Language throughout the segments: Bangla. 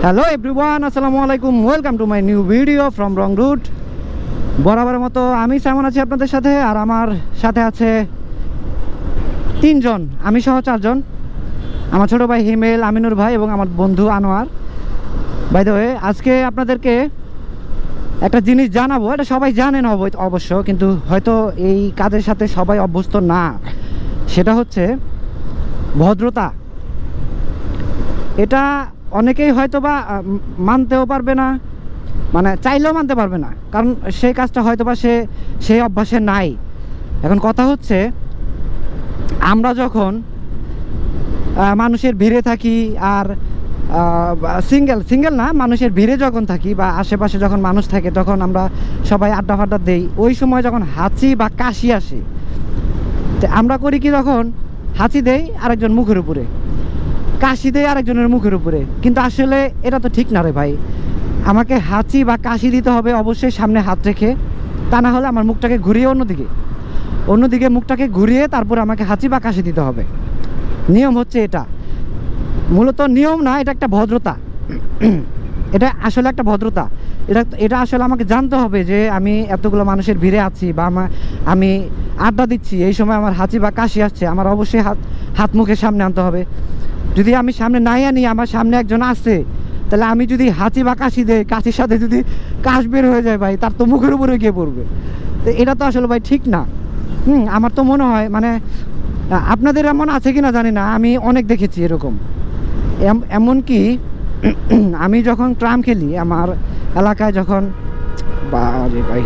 হ্যালো এভরিওয়ান আসসালামু আলাইকুম welcome to my new video from wrong route বরাবরের মতো আমি সামন আছি আপনাদের সাথে, আর আমার সাথে আছে তিনজন, আমি সহ চারজন। আমার ছোটো ভাই হিমেল, আমিনুর ভাই এবং আমার বন্ধু আনোয়ার। বাই দ্য ওয়ে আজকে আপনাদেরকে একটা জিনিস জানাব, এটা সবাই জানেন অব- অবশ্য, কিন্তু হয়তো এই কাজের সাথে সবাই অভ্যস্ত না। সেটা হচ্ছে ভদ্রতা। এটা অনেকেই হয়তো বা মানতেও পারবে না মানে চাইলেও মানতে পারবে না। কারণ সেই কাজটা হয়তো বা সে, সেই অভ্যাসে নাই। এখন কথা হচ্ছে, আমরা যখন মানুষের ভিড়ে থাকি আর সিঙ্গেল সিঙ্গেল না, মানুষের ভিড়ে যখন থাকি বা আশেপাশে যখন মানুষ থাকে, তখন আমরা সবাই আড্ডা ফাড্ডা দেই। ওই সময় যখন হাঁচি বা কাশি আসে আমরা করি কি তখন হাঁচি দেই আরেকজন মুখের উপরে। কাশি দেয় আরেকজনের মুখের উপরে। কিন্তু আসলে এটা তো ঠিক না রে ভাই। আমাকে হাঁচি বা কাশি দিতে হবে অবশ্যই সামনে হাত রেখে। তা না হলে আমার মুখটাকে ঘুরিয়ে অন্যদিকে। অন্যদিকে মুখটাকে ঘুরিয়ে তারপর আমাকে হাঁচি বা কাশি দিতে হবে। নিয়ম হচ্ছে এটা। মূলত নিয়ম না, এটা একটা ভদ্রতা। এটা আসলে একটা ভদ্রতা। এটা এটা আসলে আমাকে জানতে হবে যে আমি এতগুলো মানুষের ভিড়ে আছি বা আমা- আমি আড্ডা দিচ্ছি। এই সময় আমার হাঁচি বা কাশি আসছে, আমার অবশ্যই হাত হাত মুখের সামনে আনতে হবে। যদি আমি সামনে নাই আনি, আমার সামনে একজন আসছে তাহলে আমি যদি হাঁচি বা কাশি দেয় কাশির সাথে যদি কাশ বের হয়ে যায় ভাই, তার তো মুখের উপরে গিয়ে পড়বে। তো এটা তো আসলে ভাই ঠিক না। হুম, আমার তো মনে হয় মানে আপনাদের এমন আছে কি না জানি না, আমি অনেক দেখেছি এরকম। এম- এমনকি আমি যখন ট্রাম খেলি, আমার এলাকায় যখন, বারে ভাই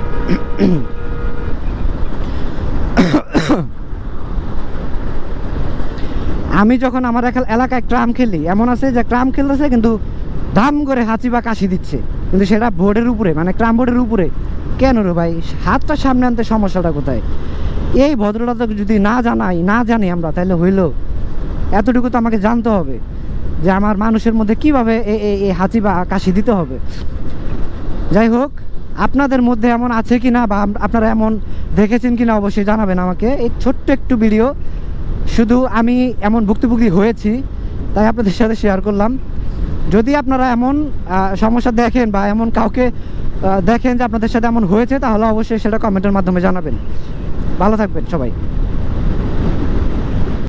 আমি যখন আমার এলাকায় ট্রাম খেলি, এমন আছে যে ট্রাম খেলতেছে কিন্তু ধাম করে হাঁচি বা কাশি দিচ্ছে। কিন্তু সেটা বোর্ডের উপরে মানে ট্রাম বোর্ডের উপরে। কেন রে ভাই? হাতটা সামনে আনতে সমস্যাটা কোথায়? এই ভদ্রতা যদি না জানাই, না জানি আমরা, তাহলে হইল। এতটুকু তো আমাকে জানতে হবে যে আমার মানুষের মধ্যে কীভাবে এই হাঁচি বা কাশি দিতে হবে। যাই হোক, আপনাদের মধ্যে এমন আছে কি না বা আপনারা এমন দেখেছেন কি না অবশ্যই জানাবেন আমাকে। এই ছোট্ট একটু ভিডিও শুধু আমি এমন ভুক্তভোগী হয়েছি, তাই আপনাদের সাথে শেয়ার করলাম। যদি আপনারা এমন সমস্যা দেখেন বা এমন কাউকে দেখেন যে আপনাদের সাথে এমন হয়েছে, তাহলে অবশ্যই সেটা কমেন্টের মাধ্যমে জানাবেন। ভালো থাকবেন সবাই।